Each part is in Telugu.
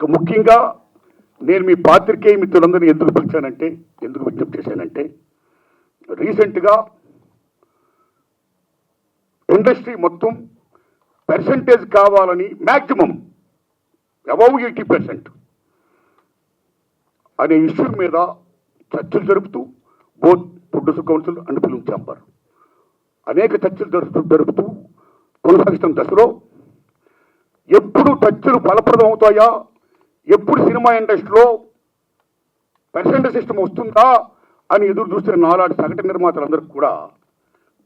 ముఖ్యంగా నేను మీ పాత్రికేయ మిత్రులందరినీ ఎందుకు పిలిచానంటే ఎందుకు విజ్ఞప్తి చేశానంటే రీసెంట్గా ఇండస్ట్రీ మొత్తం పర్సంటేజ్ కావాలని మ్యాక్సిమం అబౌవ్ ఎయిటీ పర్సెంట్ అనే ఇష్యూ మీద చర్చలు జరుపుతూ both producer council and film chamber అనేక చర్చలు జరుపుతూ జరుపుతూ కొనసాగిస్తున్న దశలో. ఎప్పుడు చర్చలు ఫలప్రదం అవుతాయా ఎప్పుడు సినిమా ఇండస్ట్రీలో పర్సెంటేజ్ సిస్టమ్ వస్తుందా అని ఎదురు చూస్తున్న నాలాంటి సగటు నిర్మాతలందరికీ కూడా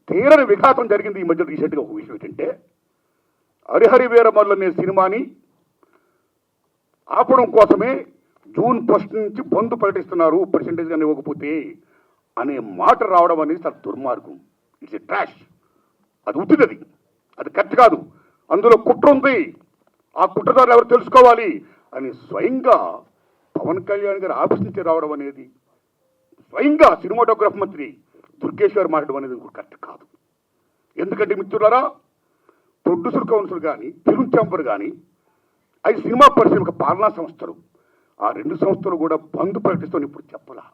తీరని విఘాతం జరిగింది ఈ మధ్య రీసెంట్గా ఒక విషయం ఏంటంటే హరిహరి వీరమల్లు అనే సినిమాని ఆపడం కోసమే జూన్ ఫస్ట్ నుంచి బంద్ ప్రకటిస్తున్నారు పర్సెంటేజ్ కానీ ఇవ్వకపోతే అనే మాట రావడం అనేది చాలా దుర్మార్గం. ఇట్స్ ఎ ట్రాష్ అది ఉత్తిది అది. అది కరెక్ట్ కాదు. అందులో కుట్ర ఉంది. ఆ కుట్రదారులు ఎవరు తెలుసుకోవాలి? అని స్వయంగా పవన్ కళ్యాణ్ గారు ఆఫీస్ నుంచి రావడం అనేది స్వయంగా సినిమాటోగ్రఫ్ మంత్రి దుర్గేశ్వర్ మాట్లాడడం అనేది కరెక్ట్ కాదు. ఎందుకంటే మిత్రులారా ప్రొడ్యూసర్ కౌన్సిల్ కానీ ఫిల్మ్ ఛాంబర్ కానీ అవి సినిమా పరిశ్రమ పాలనా సంస్థలు. ఆ రెండు సంస్థలు కూడా బంద్ ప్రకటిస్తాను ఇప్పుడు చెప్పలా.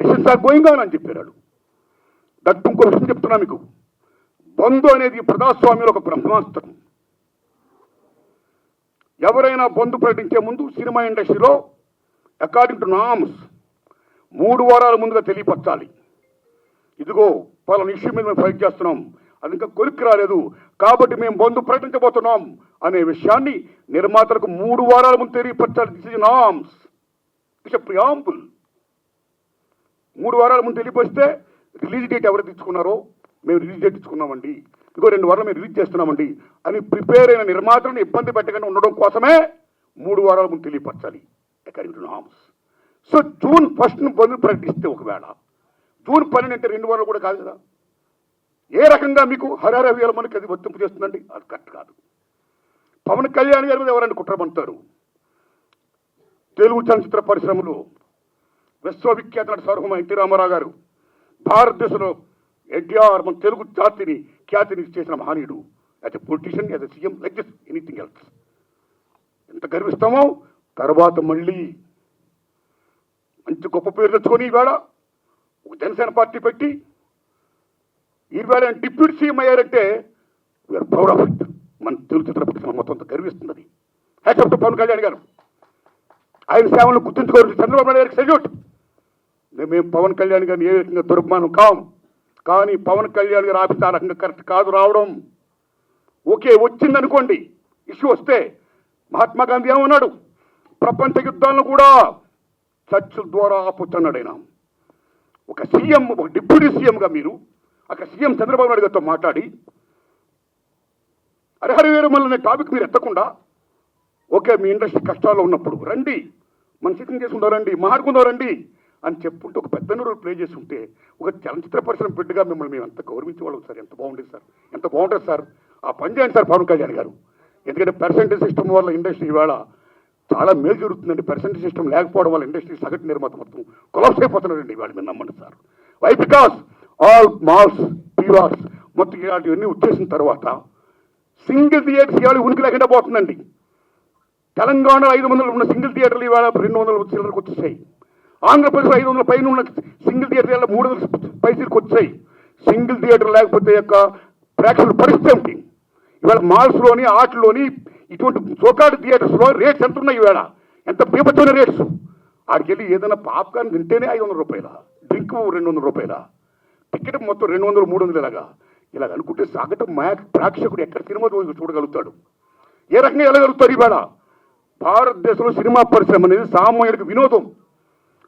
డిసిషన్స్ ఆర్ గోయింగ్ ఆన్ అని చెప్పారు వాళ్ళు. దట్ ఇంకో విషయం చెప్తున్నా మీకు. బంధు అనేది ప్రజాస్వామ్యంలో ఒక బ్రహ్మాస్త్రం. ఎవరైనా బంధు ప్రకటించే ముందు సినిమా ఇండస్ట్రీలో అకార్డింగ్ టు నామ్స్ మూడు వారాల ముందుగా తెలియపరచాలి. ఇదిగో పలానా ఇష్యూ మీద మేము ఫైట్ చేస్తున్నాం. అది ఇంకా కొరికి రాలేదు. కాబట్టి మేము బంధు ప్రకటించబోతున్నాం అనే విషయాన్ని నిర్మాతలకు మూడు వారాల ముందు తెలియపరచాలి. This is norms it's preamble మూడు వారాల ముందు తెలియపరిస్తే రిలీజ్ డేట్ ఎవరు తెచ్చుకున్నారో మేము రిలీజ్ డేట్ ఇచ్చుకున్నామండి ఇంకో రెండు వారాలు మేము రిలీజ్ చేస్తున్నామండి అని ప్రిపేర్ అయిన నిర్మాతలను ఇబ్బంది పెట్టకుండా ఉండడం కోసమే మూడు వారాల ముందు తెలియపరచాలి. According to norms. So June ఫస్ట్ను bandh ప్రకటిస్తే ఒకవేళ. జూన్ పన్నెండు అంటే రెండు వారాలు కూడా కాదు కదా. ఏ రకంగా మీకు హరహర వేల మనకి అది వర్తింపు చేస్తుందండి? అది కరెక్ట్ కాదు. పవన్ కళ్యాణ్ గారి మీద ఎవరైనా కుట్రమంటారు తెలుగు చలనచిత్ర పరిశ్రమలో విశ్వవిఖ్యాత నటి సర్వమ ఎన్టీ రామారావు గారు భారతదేశంలో ఎన్టీఆర్ మన తెలుగు జాతిని ఖ్యాతిని చేసిన మహనీయుడు. As a politician as a CM like this anything else ఎంత గర్విస్తామో? తర్వాత మళ్ళీ మంచి గొప్ప పేరు తెచ్చుకొని ఈవేళ ఒక జనసేన పార్టీ పెట్టి ఈవేళ డిప్యూటీ సీఎం అయ్యారంటే వీఆర్ ప్రౌడ్ ఆఫ్ ఇట్ మన తెలుగు చిత్ర పరిశ్రమ మొత్తం గర్విస్తున్నది. హ్యాట్స్ పవన్ కళ్యాణ్ గారు ఆయన సేవలను గుర్తుంచుకోవాలి చంద్రబాబు నాయుడు గారికి సెల్యూట్ మేము పవన్ కళ్యాణ్ గారిని ఏ రకంగా దుర్మానం కాం? కానీ పవన్ కళ్యాణ్ గారు ఆఫీస్ ఆ రకంగా కరెక్ట్ కాదు రావడం. ఓకే వచ్చిందనుకోండి ఇష్యూ వస్తే మహాత్మా గాంధీ ఏమన్నాడు ప్రపంచ యుద్ధాలను కూడా చర్చల ద్వారా ఆపుతున్నాడు ఆయన ఒక సీఎం ఒక డిప్యూటీ సీఎంగా మీరు అక్కడ సీఎం చంద్రబాబు నాయుడు గారితో మాట్లాడి హరిహర వీరమల్ అనే టాపిక్ మీరు ఎత్తకుండా ఓకే మీ ఇండస్ట్రీ కష్టాల్లో ఉన్నప్పుడు రండి మన సిద్ధం చేసుకుందాం రండి మాట్లాడుకుందాం రండి అని చెప్పుంటే ఒక పెద్ద రోల్ ప్లే చేసి ఉంటే ఒక చలనచిత్ర పరిశ్రమ బిడ్డగా మిమ్మల్ని మేము ఎంత గౌరవించేవాళ్ళం సార్? ఎంత బాగుండేది సార్? ఎంత బాగుంటుంది సార్? ఆ పని చేయండి సార్ పవన్ కళ్యాణ్ గారు. ఎందుకంటే పర్సెంటేజ్ సిస్టమ్ వల్ల ఇండస్ట్రీ ఇవాళ చాలా మేలు జరుగుతుందండి. పర్సెంటేజ్ సిస్టమ్ లేకపోవడం వల్ల ఇండస్ట్రీ సగటు నిర్మాత మొత్తం కొలాప్స్ అయిపోతున్నారండి ఇవాళ మీరు నమ్మండి sir. Why because all malls PVRs మొత్తం ఇలాంటివన్నీ వచ్చేసిన తర్వాత సింగిల్ థియేటర్స్ ఇవాళ ఉనికి లేకుండా పోతుందండి. తెలంగాణ ఐదు వందలు ఉన్న సింగిల్ థియేటర్లు ఇవాళ రెండు వందల చిల్లరకు వచ్చేసాయి. ఆంధ్రప్రదేశ్ ఐదు వందల పైన ఉన్న సింగిల్ థియేటర్ మూడు వందల పైసలకు వచ్చాయి సింగిల్ థియేటర్ లేకపోతే యొక్క ప్రేక్షకుల పరిస్థితి ఏమిటి? ఇవాళ మాల్స్లోని ఆటల్లోని ఇటువంటి సోకాడు థియేటర్స్లో రేట్స్ ఎంత ఉన్నాయి ఇవాళ? ఎంత పీపచ్చమైన రేట్స్? ఆడికి వెళ్ళి ఏదైనా పాప్కార్న్ తింటేనే ఐదు వందల రూపాయల? డ్రింక్ రెండు వందల రూపాయల? టికెట్ మొత్తం రెండు వందలు మూడు వందలు ఇలాగా ఇలాగ అనుకుంటే సగటు మ్యా ప్రేక్షకుడు ఎక్కడ సినిమా చూడగలుగుతాడు? ఏ రకంగా వెళ్ళగలుగుతారు ఇవాళ? భారతదేశంలో సినిమా పరిశ్రమ అనేది సామాన్యుడికి వినోదం.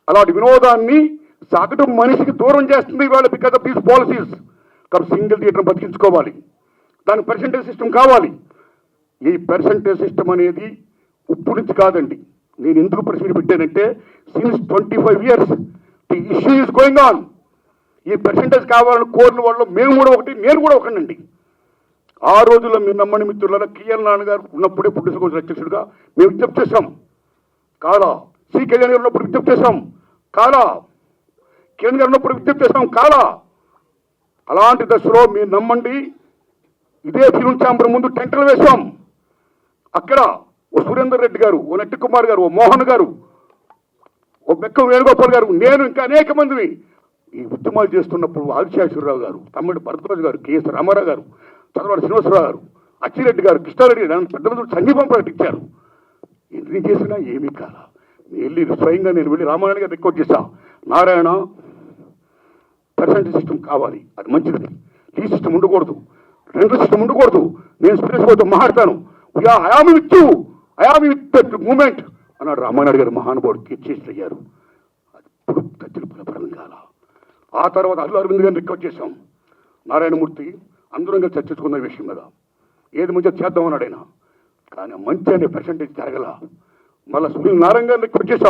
అలాంటి వినోదాన్ని సగటు మనిషికి దూరం చేస్తుంది ఇవాళ బికాస్ ఆఫ్ దీస్ పాలసీస్ కాబట్టి సింగిల్ థియేటర్ బతికించుకోవాలి. దానికి పర్సంటేజ్ సిస్టమ్ కావాలి. ఈ పర్సంటేజ్ సిస్టమ్ అనేది ఇప్పుడు నుంచి కాదండి. నేను ఎందుకు ప్రశ్న పెట్టానంటే since twenty five years the issue is going on ఈ పర్సంటేజ్ కావాలని కోరిన వాళ్ళు మేము కూడా ఒకటి నేను కూడా ఒకనండి ఆ రోజుల్లో మీరు నమ్మని మిత్రులలో కిఎల్ నాన్నగారు ఉన్నప్పుడే పుట్టిన కౌన్సిల్ అధ్యక్షుడిగా మేము విజ్ఞప్తి చేశాం. కాదా? సి కళ్యాణ్ గారు ఉన్నప్పుడు విజ్ఞప్తి చేశాం. కాలా. కేంద్ర గారు ఉన్నప్పుడు విజ్ఞప్తి చేసాం కాలా. అలాంటి దశలో మీరు నమ్మండి. ఇదే ఫిలిం ఛాంబర్ ముందు టెంటలు వేశాం. అక్కడ ఓ సురేందర్ రెడ్డి గారు ఓ నట్టి కుమార్ గారు ఓ మోహన్ గారు ఓ మెక్క వేణుగోపాల్ గారు నేను ఇంకా అనేక మందిని ఈ ఉద్యమాలు చేస్తున్నప్పుడు ఆదిశేషవరరావు గారు తమ్ముడు భరద్వాజ్ గారు కేఎస్ రామారావు గారు చంద్రబాబు శ్రీనివాసరావు గారు అచ్చిరెడ్డి గారు కృష్ణారెడ్డి గారు పెద్ద మంది సంఘీపం ప్రకటించారు. ఎన్ని చేసినా ఏమీ కాలా. వెళ్ళి స్వయంగా నేను వెళ్ళి రామారాయణ గారు రిక్వెస్ట్ చేశా నారాయణ పర్సంటేజ్ సిస్టమ్ కావాలి. అది మంచిది. ఈ సిస్టమ్ ఉండకూడదు. రెండు సిస్టమ్ ఉండకూడదు. నేను సురేష్ బాబుతో మాట్లాడతాను. I am with you I am with that moment అన్నాడు రామానాయుడు గారు మహానుభావుడు చేసి అయ్యారు. అది ఇప్పుడు తచ్చులు కాల ఆ తర్వాత అల్లు అరవింద్ గారిని రిక్వెస్ట్ చేశాం. నారాయణమూర్తి అందరం కలిసి చర్చించుకున్న విషయం మీద ఏది మంచిగా చేద్దాం ఆయన. కానీ మంచి అనే పర్సంటేజ్ జరగల. మళ్ళీ సునీల్ నారాయణ గారిని రిక్వెస్ట్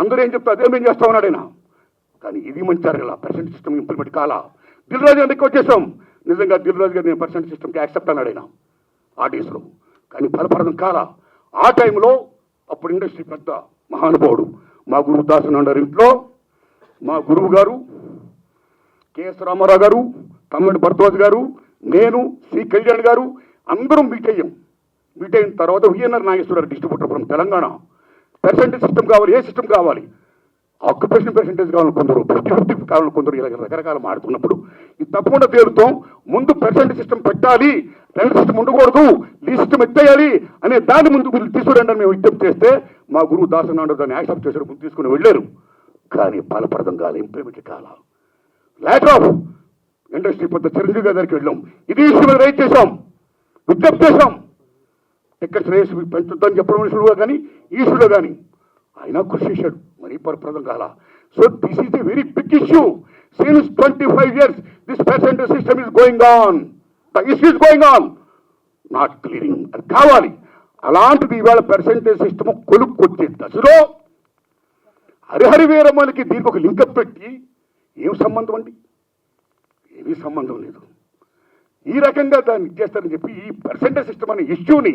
అందరూ ఏం చెప్తా అదే మేము చేస్తాం అన్నాడు ఆయన. కానీ ఇది మంచి జరగల పర్సెంట్ సిస్టమ్ ఇంప్లిమెంట్ కాలా? దిల్ రాజు గారిని రిక్వెస్ట్ చేశాం. నిజంగా దిల్ రాజు గారిని పర్సెంట్ సిస్టమ్కి యాక్సెప్ట్ అన్నాడు ఆయన. ఆ డేస్లో కానీ బలపడడం కాలా? ఆ టైంలో అప్పుడు ఇండస్ట్రీ పెద్ద మహానుభావుడు మా గురువు దాసన్ అన్నారు ఇంట్లో. మా గురువు గారు కెఎస్ రామారావు గారు తమ్మిడి భరద్వాజ్ గారు నేను సి. కళ్యాణ్ గారు అందరం మీట్ అయ్యాం. మీట్ అయిన తర్వాత VNR Nageswararao distributor from Telangana. Percentage system కావాలి ఏ సిస్టమ్ కావాలి? ఆక్యుపేషన్ పర్సెంటేజ్ కావాలని కొందరు ఫిఫ్టీ ఫిఫ్టీ కావాలని కొందరు ఇలా రకరకాల మాడుతున్నప్పుడు ఇది తప్పకుండా తేలుతాం ముందు పర్సెంటేజ్ సిస్టమ్ పెట్టాలి రెండు సిస్టమ్ ఉండకూడదు ఈ సిస్టమ్ ఎత్తేయాలి అనే దాని ముందు మీరు తీసుకురండి అని మేము విజ్ఞప్తి చేస్తే మా గురువు దాసనాడు దాన్ని యాక్సెప్ట్ చేశారు ముందు తీసుకుని వెళ్ళారు. కానీ ఫలప్రదం కాదు ఇంప్లిమెంట్ కాల. లేటర్ ఆఫ్ ఇండస్ట్రీ పెద్ద చిరంజీవి గారికి దగ్గరికి వెళ్ళాం. ఇది ఇష్టం రైట్ చేశాం. విజ్ఞప్తి చేశాం. టికెట్స్ శ్రేయస్సు పెంచుద్దని చెప్పడం మనుషులుగా కానీ ఈ కానీ ఆయన కృషి చేశాడు. మరీ పరప్రదం కాల. So this is a very big issue since twenty five years this percentage system is going on the issue is going on not clearing అది కావాలి. అలాంటిది ఇవాళ పర్సెంటేజ్ సిస్టమ్ కొలుక్కొచ్చే దశలో హరిహరి వీరమ్మలకి దీనికి ఒక లింకప్ పెట్టి ఏం సంబంధం అండి? ఏమీ సంబంధం లేదు. ఈ రకంగా దాన్ని ఇచ్చేస్తారని చెప్పి ఈ పర్సెంటేజ్ సిస్టమ్ అనే ఇష్యూని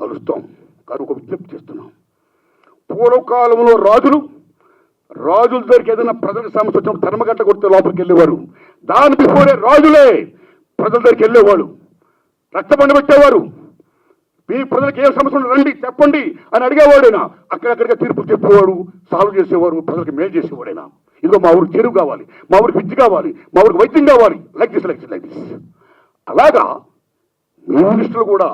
కలుస్తాం. కానీ ఒక విజ్ఞప్తి చేస్తున్నాం. పూర్వకాలంలో రాజులు రాజుల దగ్గరికి ఏదైనా ప్రజల సమస్య వచ్చినప్పుడు ధర్మగంట కొడితే లోపలికి వెళ్ళేవారు. దాని బిఫోరే రాజులే ప్రజల దగ్గరికి వెళ్ళేవాడు రక్తబండి పెట్టేవారు. మీ ప్రజలకు ఏ సమస్య రండి చెప్పండి అని అడిగేవాడైనా అక్కడక్కడిగా తీర్పు చెప్పేవాడు సాల్వ్ చేసేవారు ప్రజలకు మేలు చేసేవాడైనా ఇదిగో మా ఊరికి చెరువు కావాలి మా ఊరికి విద్య కావాలి మా ఊరికి వైద్యం కావాలి. Like this like this like this. అలాగా మినిస్టర్లు కూడా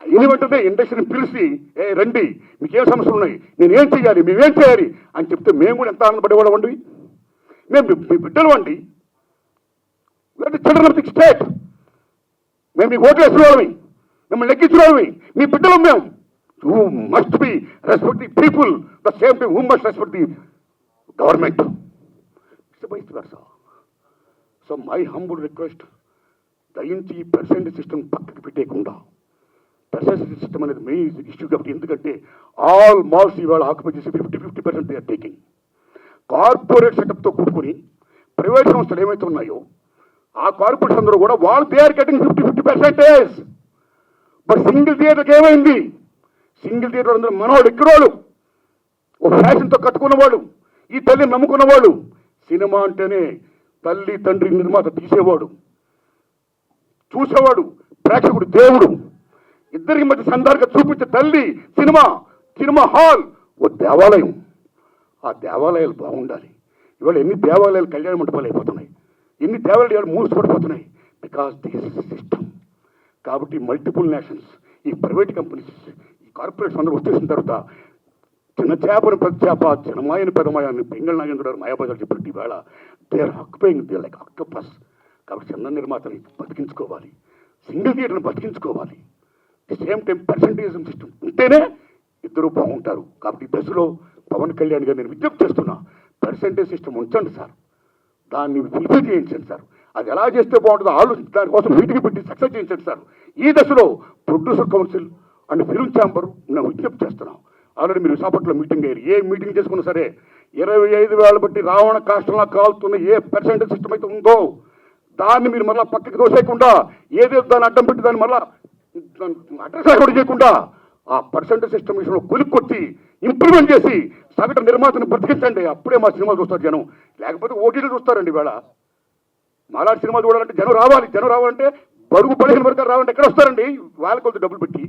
అయిన ఇండస్ట్రీని పిలిచి ఏ రండి మీకేం సమస్యలు ఉన్నాయి? నేను ఏం చేయాలి మేమేం చేయాలి? అని చెప్తే మేము కూడా ఎంత ఆనందపడేవాళ్ళం అండి? మేము మీ- బిడ్డలు అండి. చిల్డ్రన్ ఆఫ్ ది స్టేట్ మేము మీకు ఓట్లు వేసిన మిమ్మల్ని లెక్కించిన మీ బిడ్డలు మేము. You must be respect the people the same time who must respect the government so my humble request దయించి ఈ ప్రెసిడెంట్ సిస్టమ్ పక్కకి పెట్టేయకుండా పర్సెంట్ సిస్టమ్ అనేది మెయిన్ ఇష్యూ కాబట్టి ఎందుకంటే ఆల్ మాల్స్ ఇవాళ ఆక్యుపై చేసి fifty fifty percent are taking corporate సెటప్తో కూడుకుని ప్రైవేట్ సంస్థలు ఏమైతే ఉన్నాయో ఆ కార్పొరేట్స్ అందరూ కూడా వాళ్ళు they are getting fifty fifty percentage but single థియేటర్కి ఏమైంది? సింగిల్ థియేటర్ అందరూ మనవాడు ఎక్కడోళ్ళు ఒక ఫ్యాషన్తో కట్టుకున్నవాడు ఈ తల్లి నమ్ముకున్నవాడు సినిమా అంటేనే తల్లి తండ్రి నిర్మాత తీసేవాడు. చూసేవాడు. ప్రేక్షకుడు దేవుడు. ఇద్దరికి మధ్య సందర్గా చూపించే తల్లి సినిమా సినిమా హాల్ ఓ దేవాలయం. ఆ దేవాలయాలు బాగుండాలి. ఇవాళ ఎన్ని దేవాలయాలు కళ్యాణ మండపాలు అయిపోతున్నాయి. ఎన్ని దేవాలయాలు మూసిపడిపోతున్నాయి బికాస్ దిస్ సిస్టమ్ కాబట్టి మల్టిపుల్ నేషన్స్ ఈ ప్రైవేట్ కంపెనీస్ ఈ కార్పొరేట్స్ అందరూ వచ్చేసిన తర్వాత చిన్న చేపను పెద్ద చేప చిన్నమాయని పెదమాయని బెంగళ నాగేంద్ర గారు మాయాబజార్ చెప్పినట్టు ఈవేళ they are they like octopus కాబట్టి చిన్న నిర్మాతని బతికించుకోవాలి. సింగిల్ థియేటర్ని బతికించుకోవాలి. The same time percentage system ఉంటేనే ఇద్దరు బాగుంటారు. కాబట్టి దశలో పవన్ కళ్యాణ్ గారు నేను విజ్ఞప్తి చేస్తున్నా పర్సంటేజ్ సిస్టమ్ ఉంచండి సార్. దాన్ని ఫుల్ఫిల్ చేయించండి సార్. అది ఎలా చేస్తే బాగుంటుందో ఆలోచించి దానికోసం మీటింగ్ పెట్టి సక్సెస్ చేయించండి సార్. ఈ దశలో producer council and film chamber నేను విజ్ఞప్తి చేస్తున్నాం. ఆల్రెడీ మీరు విశాఖపట్నంలో మీటింగ్ అయ్యారు. ఏ మీటింగ్ చేసుకున్నా సరే ఇరవై ఐదు వేల బట్టి రావణ కాష్టంలో కాలుతున్న ఏ పర్సెంటేజ్ సిస్టమ్ అయితే ఉందో దాన్ని మీరు మళ్ళీ పక్కకి దోసేయకుండా ఏదో దాన్ని అడ్డం పెట్టి దాన్ని మళ్ళీ అడ్రస్ లేకుండా చేయకుండా ఆ పర్సెంటేజ్ సిస్టమ్ విషయంలో కొనుక్కొచ్చి ఇంప్రూవ్మెంట్ చేసి సగటు నిర్మాతను బ్రతికించండి. అప్పుడే మా సినిమా చూస్తారు జనం. లేకపోతే ఓటీలు చూస్తారండి వేళ మాలాంటి సినిమా చూడాలంటే జనం రావాలి. జనం రావాలంటే బరువు పడిన వరకు రావాలంటే ఎక్కడ వస్తారండి? వాళ్ళకి కొద్దిగా డబ్బులు పెట్టి.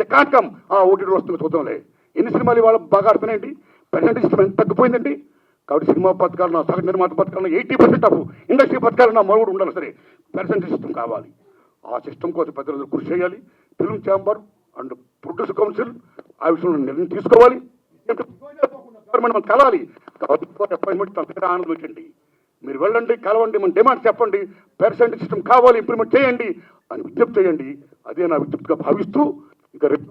The cat come. ఆ ఓటీటీ వస్తుంది చూద్దాంలే. ఎన్ని సినిమాలు ఇవాళ బాగా ఆడుతున్నాయండి? పర్సెంట్ సిస్టమ్ ఎంత తగ్గిపోయిందండి? కాబట్టి సినిమా పథకాలు నా సగటు నిర్మాత పథకాలను ఎయిటీ పర్సెంట్ ఆఫ్ ఇండస్ట్రీ పథకాలు నా మరుగుడు ఉండాలి సరే. పర్సెంట్ సిస్టమ్ కావాలి. ఆ సిస్టమ్ కోసం పెద్ద రోజులు కృషి చేయాలి. Film chamber and producer council ఆ విషయంలో నిర్ణయం తీసుకోవాలి. మనం కలవాలి. అపాయింట్మెంట్ తన ఆనందం వచ్చింది మీరు వెళ్ళండి కలవండి మన డిమాండ్ చెప్పండి. పేరసెంట్ సిస్టమ్ కావాలి ఇంప్లిమెంట్ చేయండి అని విజ్ఞప్తి చేయండి. అదే నా విజ్ఞప్తిగా భావిస్తూ ఇంకా రేపు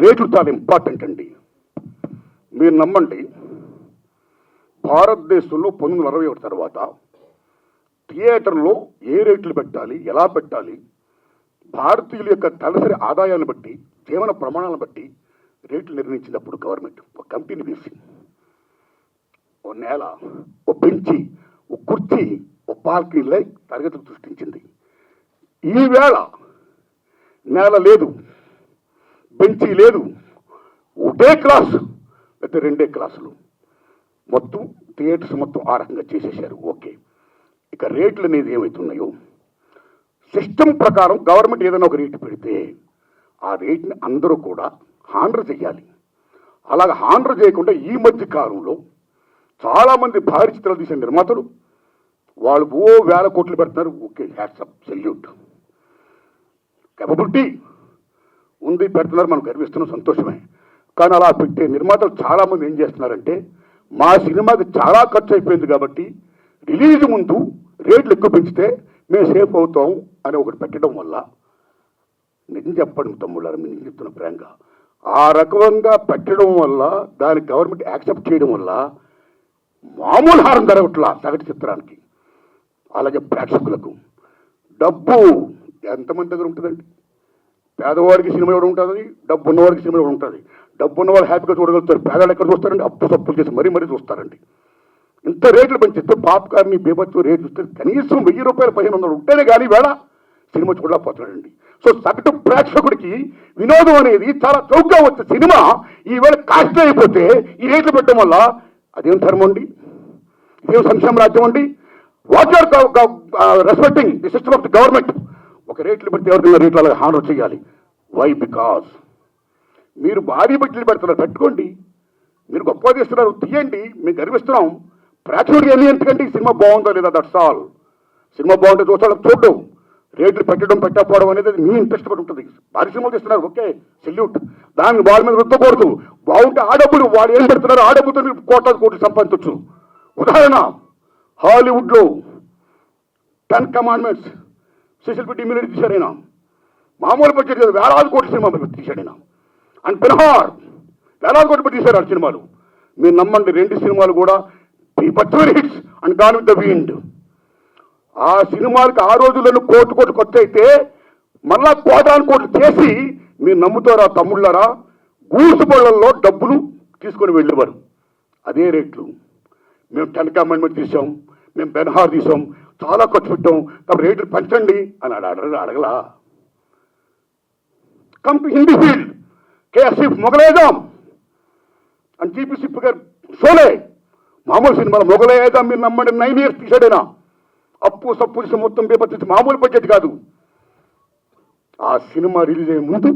రేట్లు చాలా ఇంపార్టెంట్ అండి. మీరు నమ్మండి భారతదేశంలో పంతొమ్మిది వందల అరవై ఒకటి తర్వాత థియేటర్లో ఏ రేట్లు పెట్టాలి ఎలా పెట్టాలి భారతీయుల యొక్క తలసరి ఆదాయాన్ని బట్టి జీవన ప్రమాణాలను బట్టి రేట్లు నిర్ణయించినప్పుడు గవర్నమెంట్ ఒక కంపెనీ వేసి ఓ నేల ఓ బెంచి ఓ కుర్చీ ఓ పార్కింగ్లై తరగతులు సృష్టించింది. ఈవేళ నేల లేదు బెంచి లేదు ఒకటే క్లాసు లేకపోతే రెండే క్లాసులు. మొత్తం థియేటర్స్ మొత్తం ఆ రకంగా చేసేసారు ఓకే. ఇక రేట్లు అనేది ఏమవుతున్నాయో సిస్టమ్ ప్రకారం గవర్నమెంట్ ఏదైనా ఒక రేటు పెడితే ఆ రేట్ని అందరూ కూడా హాండర్ చేయాలి అలాగ హాండర్ చేయకుండా ఈ మధ్య కాలంలో చాలామంది భారీ చిత్రాలు తీసిన నిర్మాతలు వాళ్ళు ఓ వేల కోట్లు పెడుతున్నారు. Okay hats off salute. కెపబిలిటీ ఉంది పెడుతున్నారు మనం గర్విస్తున్నాం సంతోషమే. కానీ అలా పెట్టే నిర్మాతలు చాలామంది ఏం చేస్తున్నారంటే మా సినిమాకి చాలా ఖర్చు అయిపోయింది కాబట్టి రిలీజ్ ముందు రేట్లు ఎక్కువ పెంచితే మేము సేఫ్ అవుతాం అని ఒకటి పెట్టడం వల్ల నిజం చెప్పండి తమ్ముళ్ళారు మీరు నిజం చెప్తున్న ప్రేంగా ఆ రకంగా పెట్టడం వల్ల దాని గవర్నమెంట్ యాక్సెప్ట్ చేయడం వల్ల మామూలు హారం జరగట్లా సగటు చిత్రానికి అలాగే ప్రేక్షకులకు. డబ్బు ఎంతమంది దగ్గర ఉంటుందండి? పేదవాడికి సినిమా ఇవ్వడం ఉంటుంది? డబ్బు ఉన్నవాడికి సినిమా ఇవ్వడం ఉంటుంది? డబ్బు ఉన్నవాడు హ్యాపీగా చూడగలుగుతారు పేదవాళ్ళు ఎక్కడ చూస్తారండి? అప్పు సప్పులు చేసి మరీ మరీ చూస్తారండి. ఇంత రేట్లు పెంచిస్తే పాప్కార్న్ బీభత్సం రేట్లు ఇస్తే కనీసం వెయ్యి రూపాయలు పదిహేను వందలు ఉంటేనే కానీ వేళ సినిమా చూడలేకపోతున్నాడండి. సో సగటు ప్రేక్షకుడికి వినోదం అనేది చాలా చౌకగా వచ్చే సినిమా ఈవేళ కాస్ట్ అయిపోతే ఈ రేట్లు పెట్టడం వల్ల అదేం ధర్మం అండి? ఇదేం సంక్షేమ రాజ్యం అండి? What are respecting the system of the government ఒక రేట్లు పెడితే ఎవరికైనా రేట్లు అలాగే హానర్ చేయాలి. వై బికాస్ మీరు భారీ బడ్జెట్లు పెడుతున్నారు పెట్టుకోండి. మీరు గొప్ప తీస్తున్నారు తీయండి. మేము గర్విస్తున్నాం. ప్రేక్షకుడికి ఎన్ని ఎందుకంటే ఈ సినిమా బాగుందో లేదా? దట్స్ ఆల్ సినిమా బాగుంటే చూస్తాడు. చూడడం రేట్లు పెట్టడం పెట్టకపోవడం అనేది మీ ఇంట్రెస్ట్ పడి ఉంటుంది. భారీ సినిమాలు తీస్తున్నారు. ఓకే. సెల్యూట్ దాన్ని వాళ్ళ మీద రుద్దకూడదు. బాగుంటే ఆ డబ్బులు వాళ్ళు ఏం పెడుతున్నారు? ఆ డబ్బుతో మీరు కోట్ల కోట్లు సంపాదించవచ్చు ఉదాహరణ హాలీవుడ్లో టెన్ కమాండ్మెంట్స్ స్పెషల్ పెట్టి ఇమ్యూనిటీ తీశాడు ఆయన. మామూలు బడ్జెట్ కాదు. వేలాది కోట్ల సినిమా పెట్టి తీశాడు ఆయన. అండ్ బెనహార్ వేలాది కోట్లు పెట్టి తీశారు ఆ సినిమాలు. మీరు నమ్మండి రెండు సినిమాలు కూడా బచ్చవర్ hits and gone with the wind ఆ సినిమాలకి ఆ రోజులను కోర్టు కోటి ఖర్చు అయితే మళ్ళా కోటాను కోట్లు చేసి మీరు నమ్ముతారా తమ్ముళ్ళారా? గూసు బళ్ళల్లో డబ్బులు తీసుకొని వెళ్ళేవారు. అదే రేట్లు. మేము టెన్ కమెంట్మెంట్ తీసాం మేము బెన్హార్ తీసాం చాలా ఖర్చు పెట్టాం కాబట్టి రేట్లు పెంచండి అని అడగ అడగలా. కమ్ టు హిందీ ఫీల్డ్ కేఎస్ఎఫ్ మొగలేదాం అని జీపీ సిప్ గారు షోలే మామూలు సినిమాలు మొగలయ్యేదా మీరు నమ్మండి నైన్ ఇయర్స్ తీసాడేనా అప్పు సప్పు మొత్తం పేపర్ మామూలు బడ్జెట్ కాదు. ఆ సినిమా రిలీజ్ అయ్యే ముందు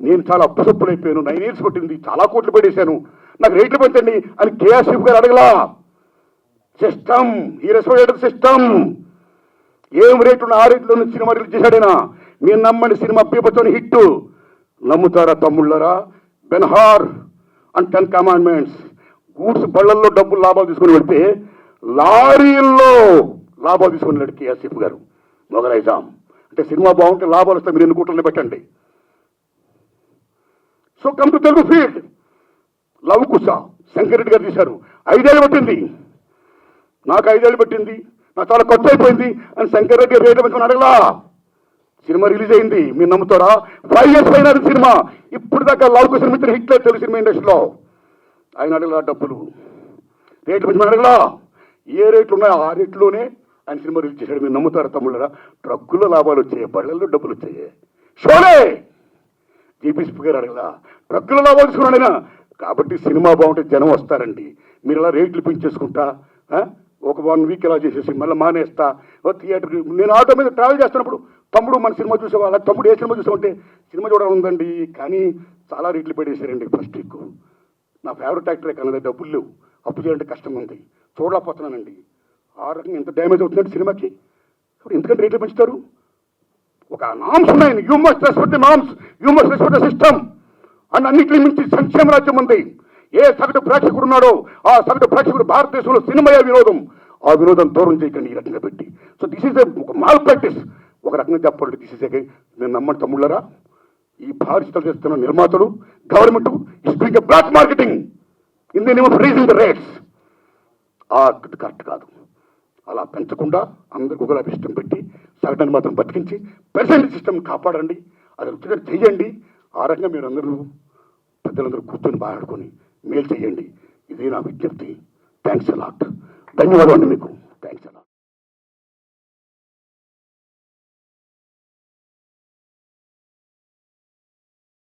నేను చాలా అప్పు అయిపోయాను నైన్ ఇయర్స్ కొట్టింది చాలా కోట్లు పెట్టేశాను నాకు రేట్లు పెంచండి అని కేఎస్ఎఫ్ గారు అడగలా. సిస్టమ్ ఈ రెస్పెక్టెడ్ సిస్టమ్. ఏం రేటు ఉన్న ఆ రేట్లో సినిమా రిలీజ్ చేశాడేనా? మీరు నమ్మని సినిమా పీపతోని హిట్. నమ్ముతారా తమ్ముళ్ళరా? Ben Hur and ten commandments goods బళ్ళల్లో డబ్బులు లాభాలు తీసుకుని వెళ్తే లారీల్లో లాభాలు తీసుకుని వెళ్ళాడు కేఆర్సీఫ్ గారు. మొగలైజాం అంటే సినిమా బాగుంటే లాభాలు వస్తే మీరు ఎన్ని కోట్లని పెట్టండి. So come to Telugu field. Lava Kusa Shankarreddy గారు తీశారు. ఐదేళ్ళు పట్టింది. నాకు ఐదేళ్ళు పెట్టింది. నాకు చాలా ఖర్చు అయిపోయింది. అని శంకరెడ్డి రెడ్డి రేటు పెట్టుకుని అడగలా. సినిమా రిలీజ్ అయింది. మీరు నమ్ముతారా? ఫైవ్ ఇయర్స్ పైన సినిమా. ఇప్పుడు దాకా లవ్ కోసం మిత్ర హిట్ లేదు తెలుగు సినిమా ఇండస్ట్రీలో. ఆయన అడగలా డబ్బులు. రేట్లు పెంచి అడగలా. ఏ రేట్లు ఉన్నాయో ఆ రేట్లోనే ఆయన సినిమా రిలీజ్ చేశాడు. మీరు నమ్ముతారా తమ్ముళ్ళరా? ట్రక్కుల్లో లాభాలు వచ్చాయి బళ్ళల్లో డబ్బులు వచ్చాయి. షోలే! జేపీ గారు అడగలా. ట్రక్కుల లాభాలు తీసుకున్నాడు ఆయన. కాబట్టి సినిమా బాగుంటే జనం వస్తారండి. మీరు ఇలా రేట్లు పెంచేసుకుంటా ఒక వన్ వీక్ ఇలా చేసేసి మళ్ళీ మానేస్తా. థియేటర్ నేను ఆటో మీద ట్రావెల్ చేస్తున్నప్పుడు తమ్ముడు మన సినిమా చూసేవాళ్ళ తమ్ముడు ఏ సినిమా చూసామంటే సినిమా చూడాలి ఉందండి. కానీ చాలా రేట్లు పెట్టేశారండి ఫస్ట్ నా ఫేవరెట్ యాక్టరే కానీ డబ్బులు లేవు. అప్పు చేయాలంటే కష్టంగా ఉంది. చూడలేకపోతున్నానండి. ఆ రకంగా ఎంత డ్యామేజ్ అవుతుందంటే సినిమాకి. ఇప్పుడు ఎందుకంటే రేట్లు పెంచుతారు? ఒక నామ్స్ ఉన్నాయి. You must respect the norms you must respect the system and అన్నింటినీ మించి సంక్షేమ రాజ్యం ఉంది. ఏ సగటు ప్రేక్షకుడు ఉన్నాడో ఆ సగటు ప్రేక్షకుడు భారతదేశంలో సినిమాయే వినోదం. ఆ వినోదం దూరం చేయకండి ఈ రకంగా పెట్టి. సో దిస్ ఈజ్ ఒక మాల్ ప్రాక్టీస్ ఒక రకంగా చెప్పాలంటే దిస్ ఇస్ నేను నమ్మని తమ్ముళ్ళరా? ఈ భారతీయులు చేస్తున్న నిర్మాతలు government is doing black marketing in the name of raising the rates ఆ కరెక్ట్ కాదు. అలా పెంచకుండా అందరికి ఒకలా ఇష్టం పెట్టి సగటాన్ని మాత్రం బతికించి పెర్సెంట్ సిస్టమ్ కాపాడండి అది రుచిగా చేయండి. ఆ రకంగా మీరు అందరూ పెద్దలందరూ కూర్చొని మాట్లాడుకొని మేలు చేయండి. ఇది నా విజ్ఞప్తి. థ్యాంక్స్ అలాట్ ధన్యవాదాలు మీకు.